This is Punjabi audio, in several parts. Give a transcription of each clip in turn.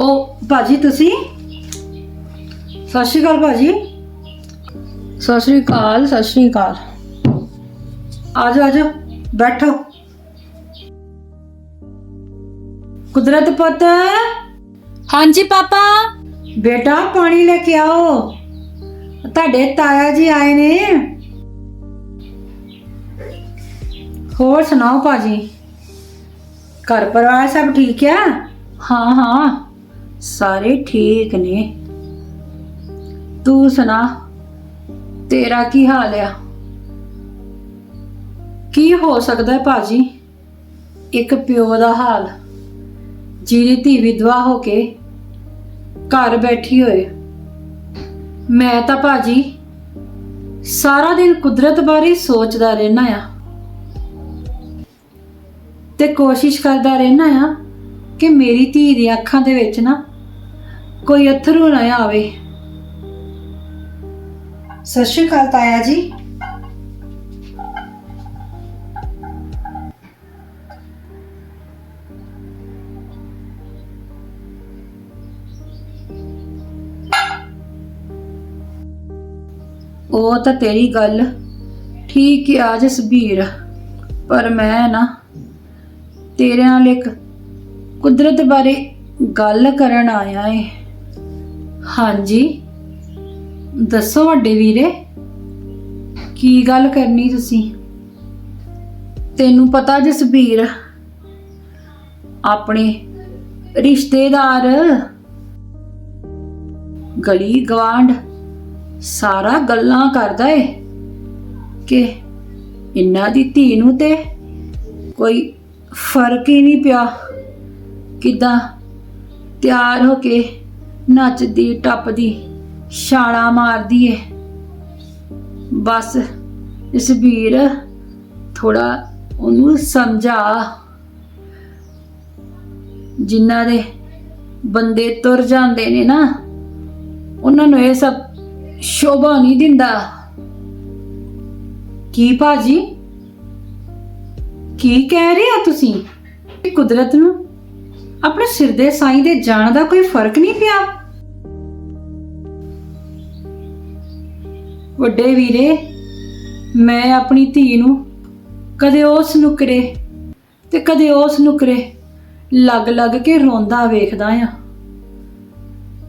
ਉਹ ਭਾਜੀ ਤੁਸੀਂ? ਸਤਿ ਸ਼੍ਰੀ ਅਕਾਲ ਭਾਜੀ। ਸਤਿ ਸ਼੍ਰੀ ਅਕਾਲ ਸਤਿ ਸ਼੍ਰੀ ਅਕਾਲ। ਆਜੋ ਆਜੋ ਬੈਠੋ। ਕੁਦਰਤ ਪੁੱਤ। ਹਾਂਜੀ ਪਾਪਾ। ਬੇਟਾ ਪਾਣੀ ਲੈ ਕੇ ਆਓ। ਤੁਹਾਡੇ ਤਾਇਆ ਜੀ ਆਏ ਨੇ। ਹੋਰ ਸੁਣਾਓ ਭਾਜੀ? ਘਰ ਪਰਿਵਾਰ ਸਭ ਠੀਕ ਆ? ਹਾਂ ਹਾਂ। ਸਾਰੇ ਠੀਕ ਨੇ। ਤੂੰ ਸੁਣਾ, ਤੇਰਾ ਕੀ ਹਾਲ ਆ? ਕੀ ਹੋ ਸਕਦਾ ਹੈ ਭਾਜੀ? ਇੱਕ ਪਿਓ ਦਾ ਹਾਲ, ਜਿਹਦੀ ਧੀ ਵਿਧਵਾ ਹੋ ਕੇ ਘਰ ਬੈਠੀ ਹੋਏ। ਮੈਂ ਤਾਂ ਭਾਜੀ ਸਾਰਾ ਦਿਨ ਕੁਦਰਤ ਬਾਰੇ ਸੋਚਦਾ ਰਹਿਣਾ ਆ। ਤੇ ਕੋਸ਼ਿਸ਼ ਕਰਦਾ ਰਹਿਣਾ ਆ ਕਿ ਮੇਰੀ ਧੀ ਦੀਆਂ ਅੱਖਾਂ ਦੇ ਵਿੱਚ ਨਾ ਕੋਈ ਅਥਰੂ ਨਾ ਆਵੇ। ਸਤਿ ਸ਼੍ਰੀ ਅਕਾਲ ਤਾਇਆ ਜੀ। ਉਹ ਤਾਂ ਤੇਰੀ ਗੱਲ ਠੀਕ ਆ ਜਸਬੀਰ। ਪਰ ਮੈਂ ਨਾ ਤੇਰੇ ਨਾਲ ਇੱਕ ਕੁਦਰਤ ਬਾਰੇ ਗੱਲ ਕਰਨ ਆਇਆ ਏ। ਹਾਂਜੀ। ਦੱਸੋ ਵੱਡੇ ਵੀਰੇ, ਕੀ ਗੱਲ ਕਰਨੀ ਤੁਸੀਂ? ਤੈਨੂੰ ਪਤਾ ਜਸਬੀਰ, ਆਪਣੇ ਰਿਸ਼ਤੇਦਾਰ, ਗਲੀ ਗਵਾਂਡ ਸਾਰਾ ਗੱਲਾਂ ਕਰਦਾ ਏ ਕਿ ਇੰਨਾ ਦੀ ਧੀ ਨੂੰ ਤੇ ਕੋਈ ਫ਼ਰਕ ਹੀ ਨਹੀਂ ਪਿਆ ਕਿਦਾਂ ਤਿਆਰ ਹੋ ਕੇ ਨੱਚਦੀ, ਟੱਪਦੀ, ਛਾਲਾਂ ਮਾਰਦੀ ਏ। ਬਸ ਇਸ ਵੀਰ ਥੋੜਾ ਉਹਨੂੰ ਸਮਝਾ। ਜਿਨ੍ਹਾਂ ਦੇ ਬੰਦੇ ਤੁਰ ਜਾਂਦੇ ਨੇ ਨਾ, ਉਹਨਾਂ ਨੂੰ ਇਹ ਸਭ ਸ਼ੋਭਾ ਨਹੀਂ ਦਿੰਦਾ। ਕੀ ਭਾਜੀ? ਕੀ ਕਹਿ ਰਹੇ ਆ ਤੁਸੀਂ? ਕੁਦਰਤ ਨੂੰ? ਆਪਣੇ ਸਿਰ ਦੇ ਸਾਈਂ ਦੇ ਜਾਣ ਦਾ ਕੋਈ ਫ਼ਰਕ ਨਹੀਂ ਪਿਆ? ਵੱਡੇ ਵੀਰੇ, ਮੈਂ ਆਪਣੀ ਧੀ ਨੂੰ ਕਦੇ ਉਸ ਨੁਕਰੇ ਤੇ ਕਦੇ ਉਸ ਨੁਕਰੇ ਲੱਗ ਲੱਗ ਕੇ ਰੋਂਦਾ ਵੇਖਦਾ ਆ।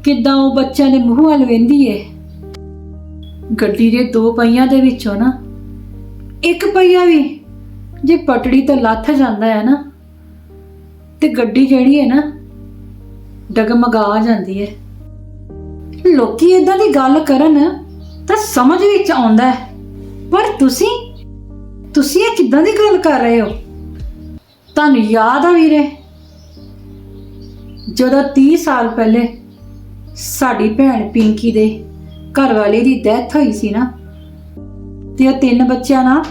ਕਿੱਦਾਂ ਉਹ ਬੱਚਿਆਂ ਦੇ ਮੂੰਹ ਵੱਲ ਵੇਂਦੀ ਏ। ਗੱਡੀ ਦੇ ਦੋ ਪਹੀਆਂ ਦੇ ਵਿੱਚੋਂ ਨਾ, ਇੱਕ ਪਹੀਆ ਵੀ ਜੇ ਪਟੜੀ ਤੋਂ ਲੱਥ ਜਾਂਦਾ ਹੈ ਨਾ, ਤੇ ਗੱਡੀ ਜਿਹੜੀ ਹੈ ਨਾ, ਡਗਮਗਾ ਜਾਂਦੀ ਹੈ ਲੋਕੀ ਇਦਾਂ ਦੀ ਗੱਲ ਕਰਨ ਤਾਂ ਸਮਝ ਵਿੱਚ ਆਉਂਦਾ ਹੈ। ਪਰ ਤੁਸੀਂ ਤੁਸੀਂ ਇਹ ਕਿੱਦਾਂ ਦੀ ਗੱਲ ਕਰ ਰਹੇ ਹੋ? ਤੁਹਾਨੂੰ ਯਾਦ ਆ ਵੀਰੇ, ਜਦੋਂ 30 ਸਾਲ ਪਹਿਲੇ ਸਾਡੀ ਭੈਣ ਪਿੰਕੀ ਦੇ ਘਰ ਵਾਲੇ ਦੀ ਡੈਥ ਹੋਈ ਸੀ ਨਾ, ਤੇ ਉਹ ਤਿੰਨ ਬੱਚਿਆਂ ਨਾਲ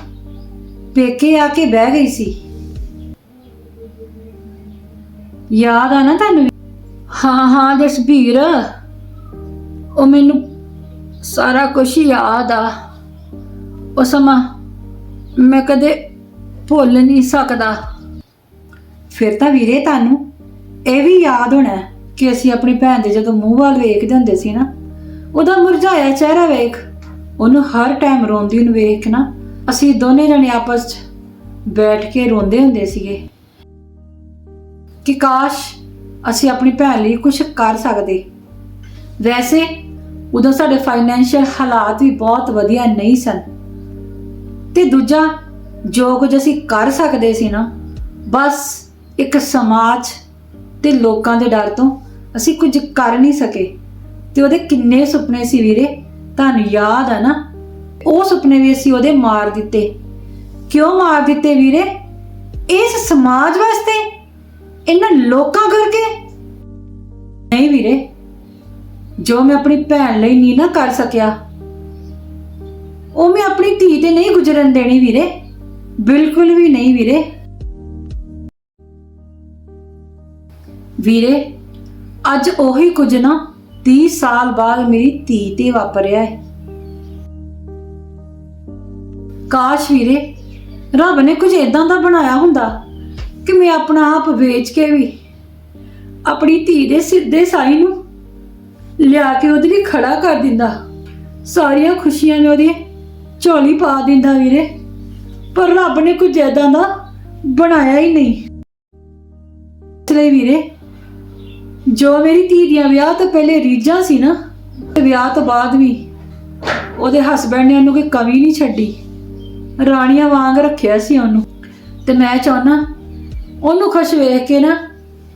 ਪੇਕੇ ਆ ਕੇ ਬਹਿ ਗਈ ਸੀ। ਯਾਦ ਆ ਨਾ ਤੁਹਾਨੂੰ ਹਾਂ ਹਾਂ, ਜਸਬੀਰ, ਉਹ ਮੈਨੂੰ ਸਾਰਾ ਕੁਝ ਯਾਦ ਆ। ਉਹ ਸਮਾਂ ਮੈਂ ਕਦੇ ਭੁੱਲ ਨਹੀਂ ਸਕਦਾ। ਫਿਰ ਤਾਂ ਵੀਰੇ ਤੁਹਾਨੂੰ ਇਹ ਵੀ ਯਾਦ ਹੋਣਾ ਕਿ ਅਸੀਂ ਆਪਣੀ ਭੈਣ ਦੇ ਜਦੋਂ ਮੂੰਹ ਵੱਲ ਵੇਖਦੇ ਹੁੰਦੇ ਸੀ ਨਾ, ਉਹਦਾ ਮੁਰਝਾਇਆ ਚਿਹਰਾ ਵੇਖ, ਉਹਨੂੰ ਹਰ ਟਾਈਮ ਰੋਂਦੀ ਨੂੰ ਵੇਖ ਨਾ, ਅਸੀਂ ਦੋਨੇ ਜਣੇ ਆਪਸ 'ਚ ਬੈਠ ਕੇ ਰੋਂਦੇ ਹੁੰਦੇ ਸੀਗੇ ਕਿ ਕਾਸ਼ ਅਸੀਂ ਆਪਣੀ ਭੈਣ ਲਈ ਕੁਝ ਕਰ ਸਕਦੇ। ਵੈਸੇ ਉਦੋਂ ਸਾਡੇ ਫਾਈਨੈਂਸ਼ੀਅਲ ਹਾਲਾਤ ਵੀ ਬਹੁਤ ਵਧੀਆ ਨਹੀਂ ਸਨ। ਤੇ ਦੂਜਾ, ਜੋ ਕੁਝ ਅਸੀਂ ਕਰ ਸਕਦੇ ਸੀ ਨਾ, ਬਸ ਇੱਕ ਸਮਾਜ ਤੇ ਲੋਕਾਂ ਦੇ ਡਰ ਤੋਂ ਅਸੀਂ ਕੁਝ ਕਰ ਨਹੀਂ ਸਕੇ। ਤੇ ਉਹਦੇ ਕਿੰਨੇ ਸੁਪਨੇ ਸੀ ਵੀਰੇ, ਤੁਹਾਨੂੰ ਯਾਦ ਆ ਨਾ? ਉਹ ਸੁਪਨੇ ਵੀ ਅਸੀਂ ਉਹਦੇ ਮਾਰ ਦਿੱਤੇ। ਕਿਉਂ ਮਾਰ ਦਿੱਤੇ ਵੀਰੇ? ਇਸ ਸਮਾਜ ਵਾਸਤੇ? ਇਹਨਾਂ ਲੋਕਾਂ ਕਰਕੇ? ਨਹੀਂ ਵੀਰੇ। ਜੋ ਮੈਂ ਆਪਣੀ ਭੈਣ ਲਈ ਨਹੀਂ ਨਾ ਕਰ ਸਕਿਆ, ਉਹ ਮੈਂ ਆਪਣੀ ਧੀ ਤੇ ਨਹੀਂ ਗੁਜ਼ਰਨ ਦੇਣੀ ਵੀਰੇ। ਬਿਲਕੁਲ ਵੀ ਨਹੀਂ ਵੀਰੇ। ਵੀਰੇ, ਅੱਜ ਉਹੀ ਕੁਝ ਨਾ 30 ਸਾਲ ਬਾਅਦ ਮੇਰੀ ਧੀ ਤੇ ਵਾਪਰਿਆ ਹੈ। ਕਾਸ਼ ਵੀਰੇ, ਰੱਬ ਨੇ ਕੁਝ ਇਦਾਂ ਦਾ ਬਣਾਇਆ ਹੁੰਦਾ ਕਿ ਮੈਂ ਆਪਣਾ ਆਪ ਵੇਚ ਕੇ ਵੀ ਆਪਣੀ ਧੀ ਦੇ ਸਿੱਧੇ ਸਾਈ ਨੂੰ ਲਿਆ ਕੇ ਉਹਦੇ ਲਈ ਖੜਾ ਕਰ ਦਿੰਦਾ। ਸਾਰੀਆਂ ਖੁਸ਼ੀਆਂ ਨੇ ਉਹਦੀ ਝੋਲੀ ਪਾ ਦਿੰਦਾ ਵੀਰੇ। ਪਰ ਰੱਬ ਨੇ ਕੁਝ ਏਦਾਂ ਦਾ ਬਣਾਇਆ ਹੀ ਨਹੀਂ। ਇਸ ਵੀਰੇ, ਜੋ ਮੇਰੀ ਧੀ ਦੀਆਂ ਵਿਆਹ ਤੋਂ ਪਹਿਲੇ ਰੀਝਾਂ ਸੀ ਨਾ, ਤੇ ਵਿਆਹ ਤੋਂ ਬਾਅਦ ਵੀ ਉਹਦੇ ਹਸਬੰਡ ਨੇ ਉਹਨੂੰ ਕੋਈ ਕਮੀ ਨਹੀਂ ਛੱਡੀ। ਰਾਣੀਆਂ ਵਾਂਗ ਰੱਖਿਆ ਸੀ ਉਹਨੂੰ। ਤੇ ਮੈਂ ਚਾਹੁੰਦਾ, ਉਹਨੂੰ ਖੁਸ਼ ਵੇਖ ਕੇ ਨਾ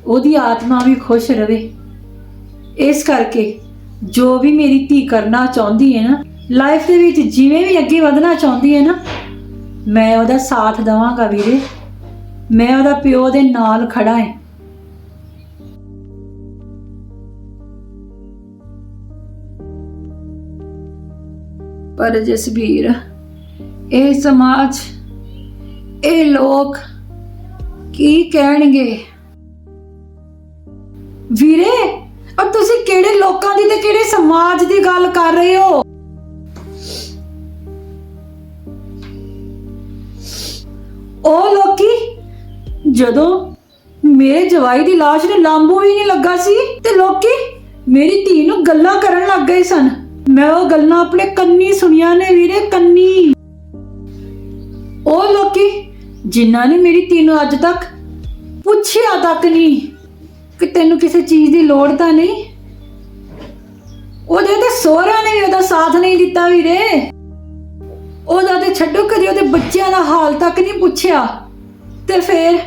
ਉਹਦੀ ਆਤਮਾ ਵੀ ਖੁਸ਼ ਰਵੇ। ਇਸ ਕਰਕੇ ਜੋ ਵੀ ਮੇਰੀ ਧੀ ਕਰਨਾ ਚਾਹੁੰਦੀ ਹੈ ਨਾ ਲਾਈਫ ਦੇ ਵਿੱਚ ਜਿਵੇਂ ਵੀ ਅੱਗੇ ਵਧਣਾ ਚਾਹੁੰਦੀ ਹੈ ਨਾ, ਮੈਂ ਉਹਦਾ ਸਾਥ ਦਵਾਂਗਾ ਵੀਰੇ। ਮੈਂ ਉਹਦਾ ਪਿਓ ਦੇ ਨਾਲ ਖੜਾ ਹਾਂ। ਪਰ ਜਸਬੀਰ, ਇਹ ਸਮਾਜ, ਇਹ ਲੋਕ ਕੀ ਕਹਿਣਗੇ? ਵੀਰੇ ਔਰ ਤੁਸੀਂ ਕਿਹੜੇ ਲੋਕਾਂ ਦੀ ਤੇ ਕਿਹੜੇ ਸਮਾਜ ਦੀ ਗੱਲ ਕਰ ਰਹੇ ਹੋ? ਉਹ ਲੋਕੀ, ਜਦੋਂ ਮੇਰੇ ਜਵਾਈ ਦੀ ਲਾਸ਼ ਨੂੰ ਲਾਂਬੂ ਵੀ ਨਹੀਂ ਲੱਗਾ ਸੀ, ਤੇ ਲੋਕੀ ਮੇਰੀ ਧੀ ਨੂੰ ਗੱਲਾਂ ਕਰਨ ਲੱਗ ਗਏ ਸਨ। ਮੈਂ ਉਹ ਗੱਲਾਂ ਆਪਣੇ ਕੰਨੀ ਸੁਣੀਆਂ ਨੇ ਵੀਰੇ, ਕੰਨੀ। ਉਹ ਲੋਕੀ ਜਿਨ੍ਹਾਂ ਨੇ ਮੇਰੀ ਧੀ ਨੂੰ ਅੱਜ ਤੱਕ ਪੁੱਛਿਆ ਤੱਕ ਨਹੀਂ। ਕਿ ਤੈਨੂੰ ਕਿਸੇ ਚੀਜ਼ ਦੀ ਲੋੜ ਤਾਂ ਨਹੀਂ? ਉਹਦੇ ਤੇ ਸਹੁਰਿਆਂ ਨੇ ਵੀ ਉਹਦਾ ਸਾਥ ਨਹੀਂ ਦਿੱਤਾ ਵੀਰੇ। ਉਹਦਾ ਤੇ ਛੱਡੋ, ਕਦੇ ਉਹਦੇ ਬੱਚਿਆਂ ਦਾ ਹਾਲ ਤੱਕ ਨਹੀਂ ਪੁੱਛਿਆ। ਤੇ ਫੇਰ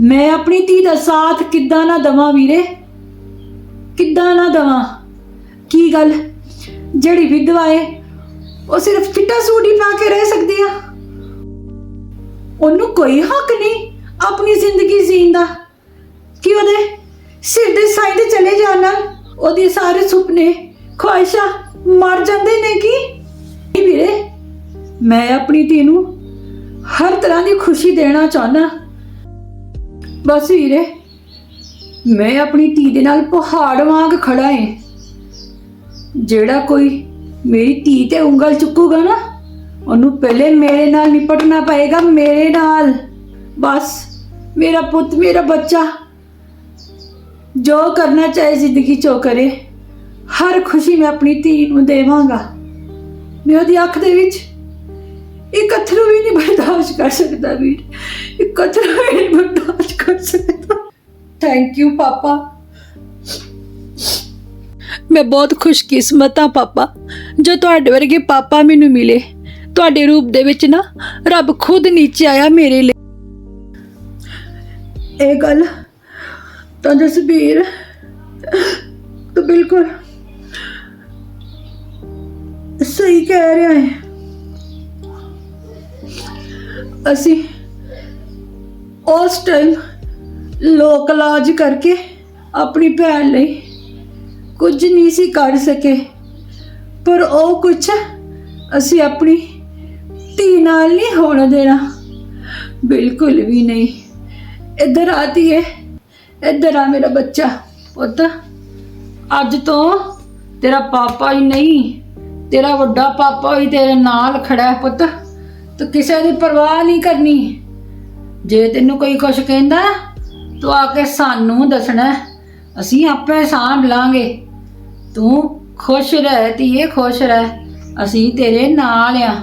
ਮੈਂ ਆਪਣੀ ਧੀ ਦਾ ਸਾਥ ਕਿੱਦਾਂ ਨਾ ਦਵਾਂ ਵੀਰੇ? ਕਿੱਦਾਂ ਨਾ ਦਵਾਂ? ਕੀ ਗੱਲ? ਜਿਹੜੀ ਵਿਧਵਾ ਏ, ਉਹ ਸਿਰਫ ਫਿੱਟਾ ਸੂਟ ਹੀ ਪਾ ਕੇ ਰਹਿ ਸਕਦੀ ਆ। ਉਹਨੂੰ ਕੋਈ ਹੱਕ ਨਹੀਂ ਆਪਣੀ ਜ਼ਿੰਦਗੀ ਜੀਣ ਦਾ। ਕਿ ਉਹਦੇ ਸਿਰ ਦੇ ਸਾਈਂ ਤੇ ਚਲੇ ਜਾਣ ਨਾਲ ਉਹਦੇ ਸਾਰੇ ਸੁਪਨੇ, ਖੁਆਇਸ਼ਾਂ ਮਰ ਜਾਂਦੇ ਨੇ ਕੀ? ਨਹੀਂ ਵੀਰੇ, ਮੈਂ ਆਪਣੀ ਧੀ ਨੂੰ ਹਰ ਤਰ੍ਹਾਂ ਦੀ ਖੁਸ਼ੀ ਦੇਣਾ ਚਾਹੁੰਦਾ। ਬਸ ਵੀਰੇ, ਮੈਂ ਆਪਣੀ ਧੀ ਦੇ ਨਾਲ ਪਹਾੜ ਵਾਂਗ ਖੜਾ ਏ। ਜਿਹੜਾ ਕੋਈ ਮੇਰੀ ਧੀ ਤੇ ਉਂਗਲ ਚੁੱਕੂਗਾ ਨਾ, ਉਹਨੂੰ ਪਹਿਲੇ ਮੇਰੇ ਨਾਲ ਨਿਪਟਣਾ ਪਏਗਾ, ਮੇਰੇ ਨਾਲ। ਬਸ, ਮੇਰਾ ਪੁੱਤ, ਮੇਰਾ ਬੱਚਾ ਜੋ ਕਰਨਾ ਚਾਹੇ ਜ਼ਿੰਦਗੀ ਚੋ ਕਰੇ, ਹਰ ਖੁਸ਼ੀ ਮੈਂ ਆਪਣੀ ਧੀ ਨੂੰ ਦੇਵਾਂਗਾ। ਮੈਂ ਉਹਦੀ ਅੱਖ ਦੇ ਵਿੱਚ ਇੱਕ ਅਥਰੂ ਵੀ ਨਹੀਂ ਬਰਦਾਸ਼ਤ ਕਰ ਸਕਦਾ ਵੀਰ। ਇੱਕ ਅਥਰੂ ਵੀ ਨਹੀਂ ਬਰਦਾਸ਼ਤ ਕਰ ਸਕਦਾ। ਥੈਂਕ ਯੂ ਪਾਪਾ। ਮੈਂ ਬਹੁਤ ਖੁਸ਼ਕਿਸਮਤ ਹਾਂ, ਪਾਪਾ। ਜੋ ਤੁਹਾਡੇ ਵਰਗੇ ਪਾਪਾ ਮੈਨੂੰ ਮਿਲੇ, ਤੁਹਾਡੇ ਰੂਪ ਦੇ ਵਿੱਚ ਨਾ, ਰੱਬ ਖੁਦ ਨੀਚੇ ਆਇਆ ਮੇਰੇ ਲਈ। ਇਹ ਗੱਲ ਤਾਂ ਜਸਬੀਰ ਤੂੰ ਬਿਲਕੁਲ ਸਹੀ ਕਹਿ ਰਿਹਾ ਹੈ। ਅਸੀਂ ਉਸ ਟਾਈਮ ਲੋਕ ਇਲਾਜ ਕਰਕੇ ਆਪਣੀ ਭੈਣ ਲਈ ਕੁਝ ਨਹੀਂ ਸੀ ਕਰ ਸਕੇ, ਪਰ ਉਹ ਕੁਝ ਅਸੀਂ ਆਪਣੀ ਧੀ ਨਾਲ ਨਹੀਂ ਹੋਣ ਦੇਣਾ। ਬਿਲਕੁਲ ਵੀ ਨਹੀਂ। ਇੱਧਰ ਆਤੀ ਹੈ ਇੱਧਰ ਆ ਮੇਰਾ ਬੱਚਾ, ਪੁੱਤ। ਅੱਜ ਤੋਂ ਤੇਰਾ ਪਾਪਾ ਹੀ ਨਹੀਂ, ਤੇਰਾ ਵੱਡਾ ਪਾਪਾ ਹੀ ਤੇਰੇ ਨਾਲ ਖੜਾ ਹੈ ਪੁੱਤ। ਤੂੰ ਕਿਸੇ ਦੀ ਪਰਵਾਹ ਨਹੀਂ ਕਰਨੀ। ਜੇ ਤੈਨੂੰ ਕੋਈ ਕੁਝ ਕਹਿੰਦਾ, ਤੂੰ ਆ ਕੇ ਸਾਨੂੰ ਦੱਸਣਾ। ਅਸੀਂ ਆਪੇ ਸਾਂਭ ਲਾਂਗੇ। ਤੂੰ ਖੁਸ਼ ਰਹਿ, ਧੀਏ, ਖੁਸ਼ ਰਹਿ। ਅਸੀਂ ਤੇਰੇ ਨਾਲ ਆ।